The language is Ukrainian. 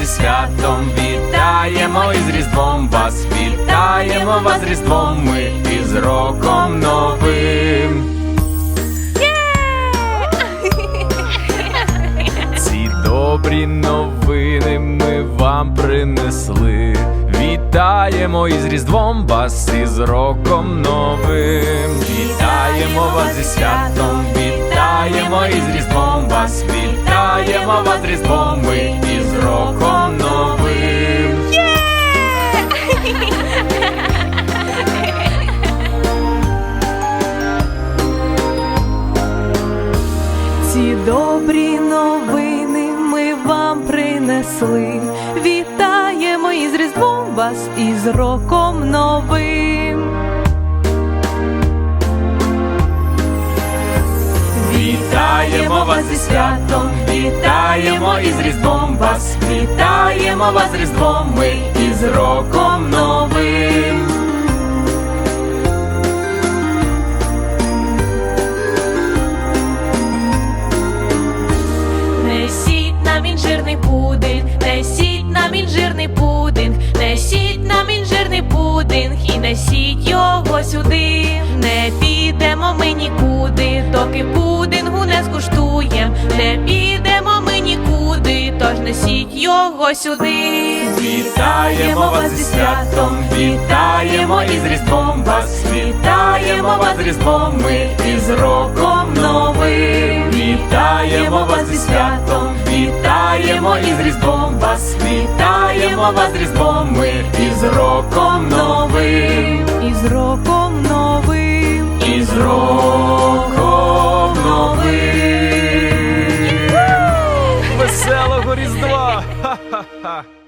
зі святом, вітаємо із Різдвом вас, вітаємо вас з Різдвом ми із роком новим. Ці добрі новини ми вам принесли. Вітаємо із Різдвом вас із роком новим. Вітаємо вас зі святом, вітаємо із Різдвом вас, вітаємо вас з Різдвом ми роком новим. Ці добрі новини ми вам принесли. Вітаємо із Різдвом вас із роком новим. Вітаємо вас зі святом, вітаємо із Різдвом вас, вітаємо вас з Різдвом ми із роком новим. Несіть нам інжирний пудинг, несіть нам інжирний пудинг, несіть нам інжирний пудинг і несіть його сюди. Не підемо ми нікуди, доки скуштуєм. Не підемо ми нікуди, тож несіть його сюди. Вітаємо вас зі святом, вітаємо із Різдвом вас, вітаємо вас з Різдвом ми із роком новим. Вітаємо вас зі святом, вітаємо із Різдвом вас, вітаємо вас з Різдвом ми із роком новим. Різдва! Ха-ха-ха!